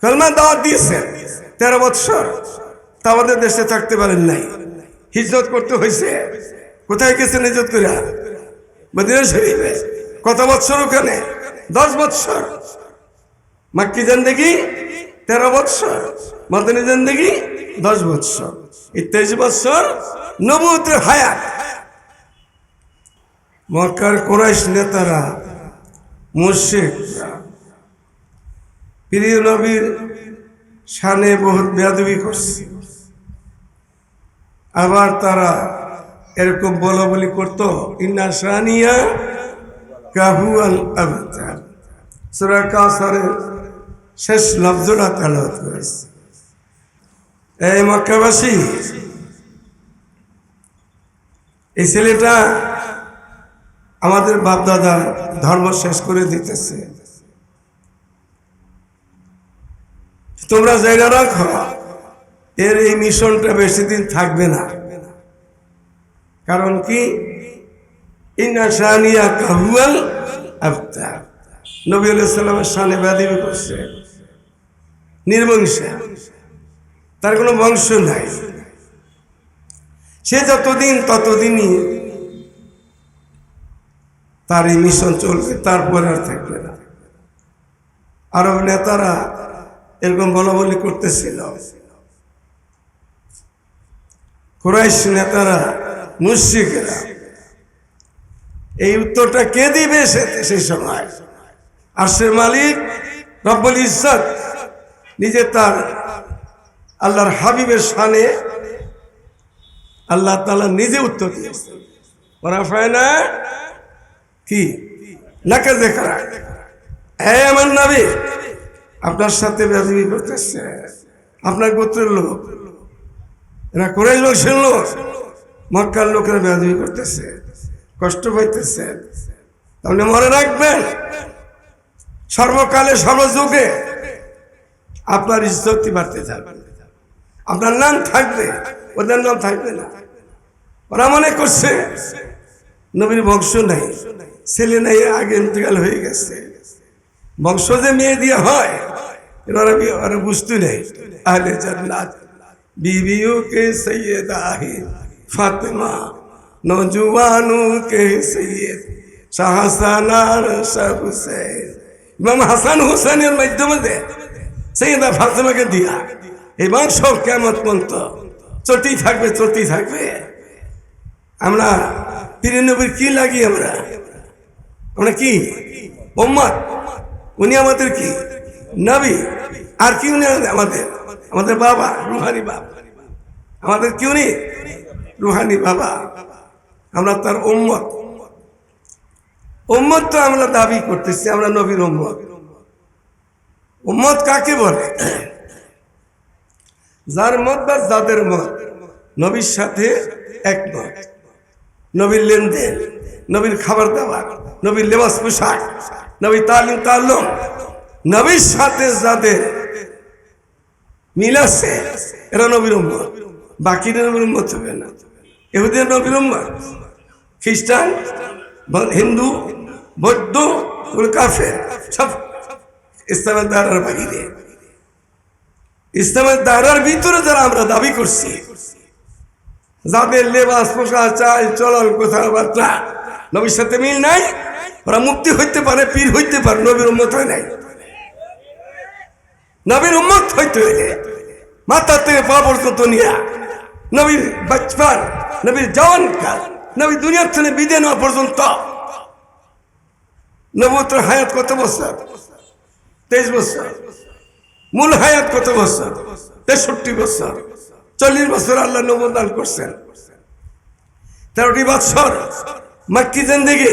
কলমা দাওয়াত দিয়েছেন, তেরো বৎসর। তা আমাদের দেশে থাকতে পারেন নাই। হিজরত করতে হয়েছে। কোথায় গেছেন হিজরত করে মদিনা শরীফে। কত বৎসর ওখানে? দশ বৎসর। মাক্কি দেখি তেরো বৎসর। মদিনা দেখি দশ বৎসর। এই তেইশ বৎসর নবুতের হায়াত। মক্কার কোরাইশ নেতারা মুর্শিক প্রিয় নবীর শানে বহুত বেয়াদবি করছে। আবার তারা এরকম বলা বলি করতো, ইন্না সানিয়া কাহু আল আবতার সুরা কাসারের শেষ লফজটা তেলাওয়াত করেছে। এই মক্কাবাসী, এই ছেলেটা আমাদের বাপদাদা ধর্ম শেষ করে দিতেছে। তোমরা জায়গা রাখো, এর এই মিশনটা বেশি দিন থাকবে না। কারণ কি? তার কোনো বংশ নাই। সে যতদিন ততদিনই তার এই মিশন চলবে, তারপরে আর থাকবে না। আরব নেতারা এরকম বলা বলি করতেছিল। কুরাইশ নেতারা, মুশ্রিকেরা, এই উত্তরটা কে দিবে সেই সময়? আর সে মালিক রব্বুল ইজ্জত নিজে তার আল্লাহর হাবিবের সানে আল্লাহ তালা নিজে উত্তর দিয়েছে। ওরা পায় না কি? নাকে দেখা হ্যাঁ আমার নবী আপনার সাথে বেদবি করতেছে। আপনার গোত্রের লোক। এরা কোরাই লোক শুনলো মক্কার লোকেরা বেদবি করতেছে, কষ্ট পাইতেছে। তাহলে মনে রাখবেন, সর্বকালে সর্বযুগে আপনার ইজ্জতি বাড়তে থাকবে। আপনার নাম থাকবে, ওদের নাম থাকবে না। ওরা মনে করছে, নবীর বংশ নাই, ছেলে নাই, আগে ইন্তেকাল হয়ে গেছে। বংশ যে মেয়ে দিয়ে হয় ওরা ওরা বুঝতে নেই। আহলে বিবিও কে সৈয়দ আহে ফাতেমা নজুয়ানো কে সৈয়দ শাহসানার সব ইমাম হাসান হোসেনের মাধ্যমে দে সৈয়দা ফাতেমাকে দিয়া, এবার সব কেমন পর্যন্ত চটি থাকবে চটি থাকবে। আমরা পীর নবীর কি লাগি আমরা? আমরা কি? মোহাম্মদ উনি আমাদের কি? নবী। আর কি উনি আমাদের? আমাদের বাবা, রুহানি বাবা। আমাদের কি উনি? রুহানি বাবা। আমরা তার উম্মত। উম্মত তো আমরা দাবি করতেছি, আমরা নবীর উম্মত। উম্মত কাকে বলে? যার মত বা যাদের মত, নবীর সাথে একমত। নবীর লেনদেন, নবীর খাবার দাবার, নবীর লেবাস পোশাক। নবীর তালিম তাল্লুম নবীর সাথে যাদের মিল আছে, এরা নবীর উম্মত। বাকিদের নবীর উম্মত না। এহুদের নবীর খ্রিস্টান হিন্দু, বৌদ্ধ কাফের। সব ইসলামের দ্বারার বাহিরে ইসলামের দ্বারার ভিতরে যারা আমরা দাবি করছি, যাদের লেবাস, পোশাক, চাল, চলন, কথাবার্তা, নবীর সাথে মিল নাই। ওরা মুক্তি হইতে পারে, পীর হইতে পারে, নবীর উম্মত হয় নাই। নবীর উম্মত হইতে হইলে মাথা থেকে পা পর্যন্ত নিয়া নবীর বাচপান নবীর জওয়ান কাল নবী দুনিয়ার থেকে বিদে নেওয়া পর্যন্ত। নবতর হায়াত কত বছর? তেইশ বছর। মূল হায়াত কত বছর? তেষট্টি বছর। চল্লিশ বছর আল্লাহ নবদান করছেন। তেরোটি বছর মাক্কি জিন্দেগি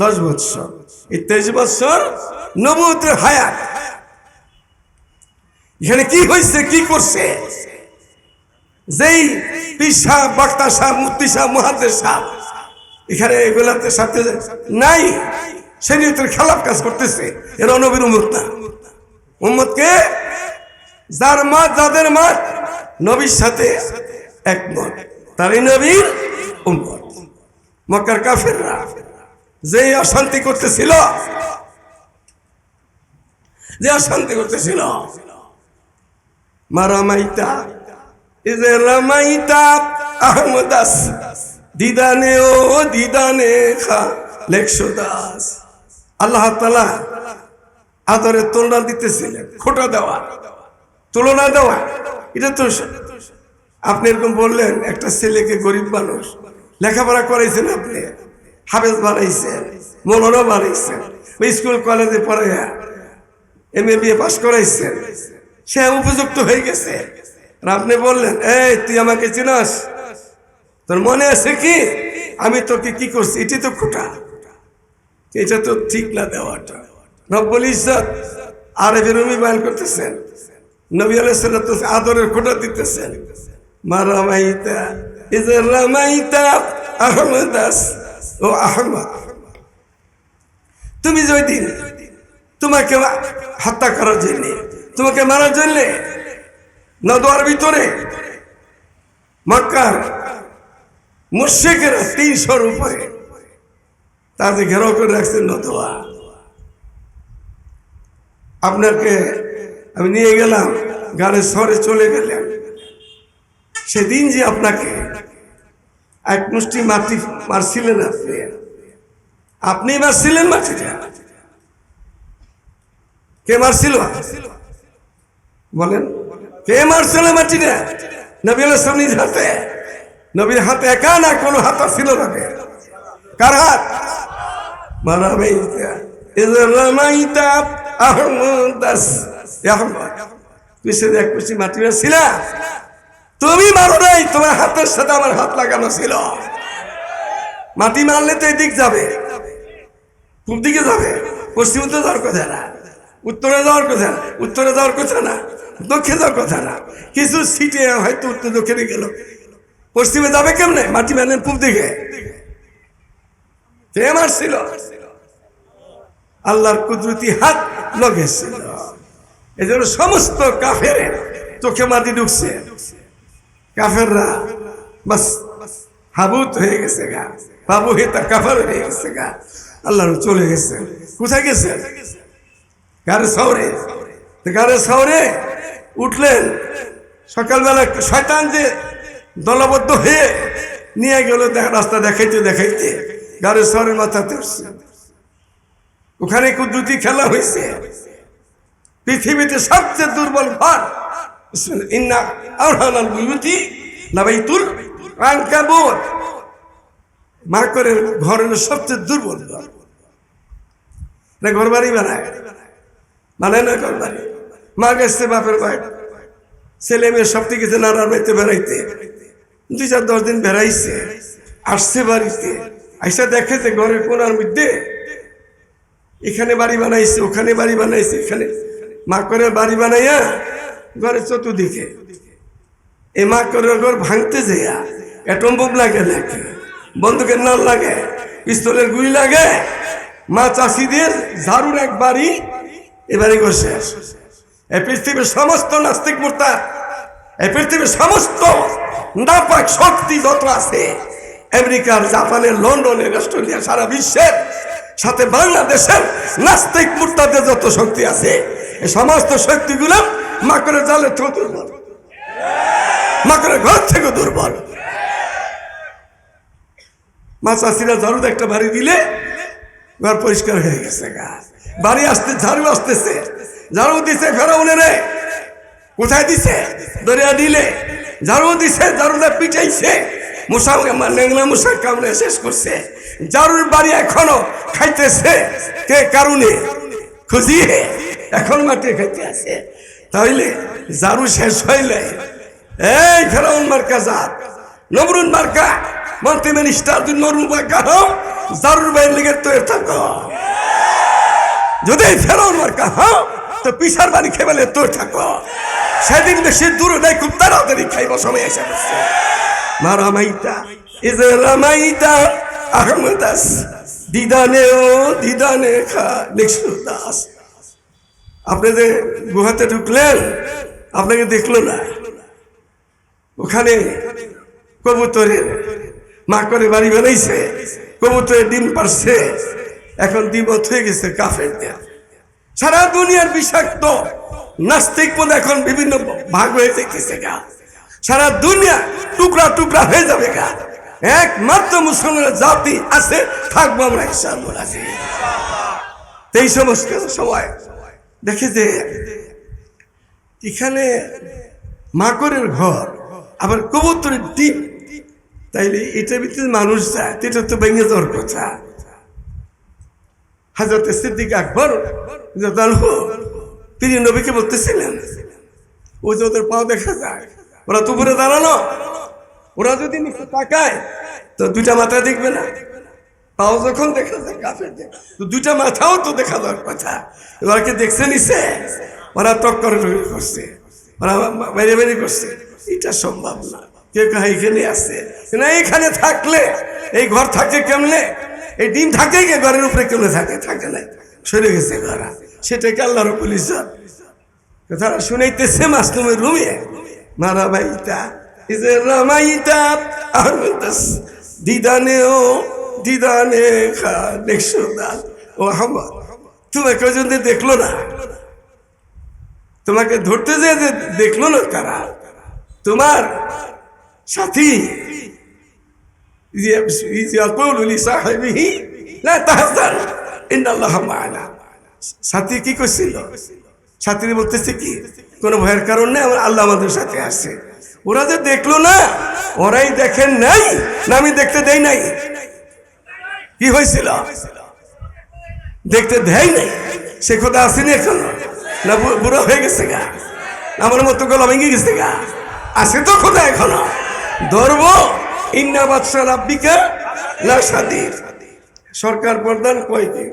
দশ বৎসর। এই তেইশ বৎসর নবুতের হায়াত। এখানে কি হয়েছে, কি করছে? যেই পীর সাহ বাক্তা সাহ মুক্তি সাহ মহাদের সাহ এখানে এগুলাতে সাথে নাই সে নিয়তের খেলাপ কাজ করতেছে। এরা নবীর উম্মত উম্মতকে যার মত যাদের মত নবীর সাথে একমত। তারই নবীর উম্মত। মক্কার কাফেররা। যে অশান্তি করতেছিল, যে অশান্তি করতেছিল মারামাইতা ইজে রামাইতা আহমদাস, দিদানে ও দিদানে খা লেখশো দাস আল্লাহ তালা আদরের তুলনা দিতেছিলেন, খোটা দেওয়া, তুলনা দেওয়া, এটা তো আপনি এরকম বললেন, একটা ছেলেকে গরিব মানুষ, লেখাপড়া করাইছেন আপনি। হাফেজ বানাইছেন মৌলানা বানাইছেন স্কুল, কলেজে পড়ে এম এ বিএ পাস করাইছেন সে উপযুক্ত হয়ে গেছে। আর আপনি বললেন, এই, তুই আমাকে চিনাস? তোর মনে আছে কি? আমি তোকে কি করছি? এটি তো খোটা। এটা তো ঠিক না দেওয়াটা। রব্বুল ইজ্জত আরবি রুমি বয়ান করতেছেন। নবী আলাইসাল্লাম তো আদরের খোটা দিতেছেন। মা রামাইতা ইজে রামাইতা আহমদাস ও আহমদ তুমি যে ওই দিন তোমাকে হত্যা করার জন্য, তোমাকে মারার জন্য নদোয়ার ভিতরে মক্কার মুর্শিকেরা তিনশোর উপরে তাদের ঘেরাও করে রাখছেন নদোয়া আপনাকে আমি নিয়ে গেলাম গানের শহরে চলে গেলেন সেদিন যে আপনাকে এক মুষ্টি মাটি মারছিলেন আপনি। আপনি মারছিলেন মাটিটা কে মারছিল? বলেন, কে মারছিল মাটিটা নবী নিজ হাতে, নবীর হাতে। একা না, কোনো হাত ছিল না? কার হাত? আহমদ তুই সে এক কুচি মাটি ছিল? তুমি মারো নাই, তোমার হাতের সাথে আমার হাত লাগানো ছিল। মাটি মারলে তো এদিক যাবে, পূব দিকে যাবে, পশ্চিমে তো যাওয়ার কথা না, উত্তরে যাওয়ার কথা না, উত্তরে যাওয়ার কথা না, দক্ষিণে যাওয়ার কথা না। কিছু সিটে হয়তো উত্তর দক্ষিণে গেল। পশ্চিমে যাবে কেমনে? মাটি মারলেন পূব দিকে। কে মারছিল আল্লাহর কুদরতি হাত লগেছিল এজন্য সমস্ত কাফের চোখে মাটি ঢুকছে। কাফেররা, বাস, হাবুত হয়ে গেছে গা। বাবু হে তার কাফার হয়ে গেছে গা। আল্লাহ চলে গেছে। কোথায় গেছে? গাড়ি শহরে? গাড়ি শহরে উঠলেন। সকালবেলা শয়তান যে দলবদ্ধ হয়ে নিয়ে গেল রাস্তা দেখাইতে দেখাইতে গাড়ি শহরের মাথাতে উঠছে। ওখানে কুদ্রুতি খেলা হয়েছে। পৃথিবীতে সবচেয়ে দুর্বল ঘর ইন্না আওহানাল বুয়ুতি লাবাইতুল আনকাবুত। মাকড়ের ঘর সবচেয়ে দুর্বল না ঘর বাড়ি বানায়। মানে না ঘর বাড়ি মা গেছে বাপের ভাই ছেলে মেয়ে সব থেকে গেছে নানার বাড়িতে বেড়াইতে। দুই চার দশ দিন বেড়াইছে, আসছে বাড়িতে। আইসা দেখে যে ঘরের কোনার মধ্যে এখানে বাড়ি বানাইছে, ওখানে বাড়ি বানাইছে, এখানে। মা করে বাড়ি বানাইয়া ঘরের চতুর্দিকে। এ মা করে ঘর ভাঙতে যাইয়া অ্যাটম বোম লাগে নাকি? বন্দুকের নাল লাগে, পিস্তলের গুলি লাগে। মা চাষিদের ঝাড়ুর এক বাড়ি এ বাড়ি ঘর শেষ। এই পৃথিবীর সমস্ত নাস্তিক মূর্তা এই পৃথিবীর সমস্ত নাপাক শক্তি যত আছে আমেরিকার জাপানের লন্ডনের অস্ট্রেলিয়া, সারা বিশ্বের সাথে বাংলাদেশের নাস্তিক মূর্তাদের যত শক্তি আছে এই সমস্ত শক্তিগুলো মাকড়ের জালের থেকে দুর্বল। মাকড়ের ঘর থেকে দুর্বল। মা চাষিরা ঝাড়ু একটা বাড়ি দিলে ঘর পরিষ্কার হয়ে গেছে গা। বাড়ি আসতে, ঝাড়ু আসতেছে। ঝাড়ু দিছে ফেরাউনে রে। কোথায় দিছে? দরিয়া দিলে। ঝাড়ু দিছে, ঝাড়ুটা পিটাইছে। মশা নেংলা মশা কামড়ে শেষ করছে। ঝাড়ুর বাড়ি এখনও খাইতেছে। কে কারণে খুঁজিয়ে এখন মাঠে খাইতে আছে। তাহলে জারু শেষ হইলে, এই ফেরাউন মার্কা জাত নবরুন মার্কা মন্ত্রী মিনিস্টার তুই নরুন মার্কা হও ঝাড়ুর বাইরে লেগে তো থাকো। যদি ফেরাউন মার্কা হও, তো পিসার বাড়ি খেবেলে তোর থাকো। সেদিন বেশি দূরে নাই, খুব তাড়াতাড়ি খাইব সময় এসে বসছে। মা রামাইতা ইজ রামাইতা আহমদাস দিদানে ও দিদানে খা দেখছ দাস। আপনি যে গুহাতে ঢুকলেন আপনাকে দেখল না? ওখানে কবুতরের মা করে বাড়ি বানাইছে কবুতরের ডিম পারছে এখন দ্বিমত হয়ে গেছে কাফের দেয়া সারা দুনিয়ার বিষাক্ত নাস্তিক পদ এখন বিভিন্ন ভাগ হয়ে যেতেছে গা। সারা দুনিয়া টুকরা টুকরা হয়ে যাবে গা। একমাত্র মুসলমানের জাতি আছে, থাকব আমরা আছে এই সমস্ত সময় দেখে যে এখানে মাকড়ের ঘর, আবার কবুতরের ডিম। তাইলে এটার ভিতরে মানুষ যায় এটা তো ভেঙে যাওয়ার কথা। হাজরত সিদ্দিক আকবর তিনি নবীকে বলতেছিলেন, ও যে ওদের পাও দেখা যায়, ওরা তো উপরে দাঁড়ানো। ওরা যদি তাকায়, তো দুইটা মাথা দেখবে না। পাও যখন দেখা যায় কাফের তো দুইটা মাথাও তো দেখা যাওয়ার কথা। ওরা কি দেখছে নিছে? ওরা টক্কর করছে ওরা বাইরে বাইরে করছে। এটা সম্ভব না। কেউ কাহা এখানে আছে? না, এখানে থাকলে, এই ঘর থাকে কেমনে? এই ডিম থাকে কে? ঘরের উপরে কেমনে থাকে? থাকে না। সরে গেছে ঘরা। সেটাকে আল্লাহর পুলিশ কথাটা শুনাইতেছে মাসলুমের রুমে। মারা বাইতা ইজে রামাইতা আহমদাস দিদানে ও দিদানে খা দেখছ না ও হামা তোমাকে ওই জন্য দেখল না? তোমাকে ধরতে যে দেখল না তারা তোমার সাথী সাথী কি করছিল? সাথীরা বলতেছে কি, কোনো ভয়ের কারণ কারণে আমার আল্লাহ আমাদের সাথে আসছে ওরা যে দেখল না, ওরাই দেখেন নাই, না আমি দেখতে দেই নাই। কি হয়েছিল? দেখতে দেয় নাই। সে কথা আসেনি এখনও। না বুড়ো হয়ে গেছে গা। আমার মতো গলা ভেঙে গেছে গা। আসে তো খোদা এখনও। ধরবো। ইন্না বাদশাহ না সাদির সরকার প্রধান কয় কি?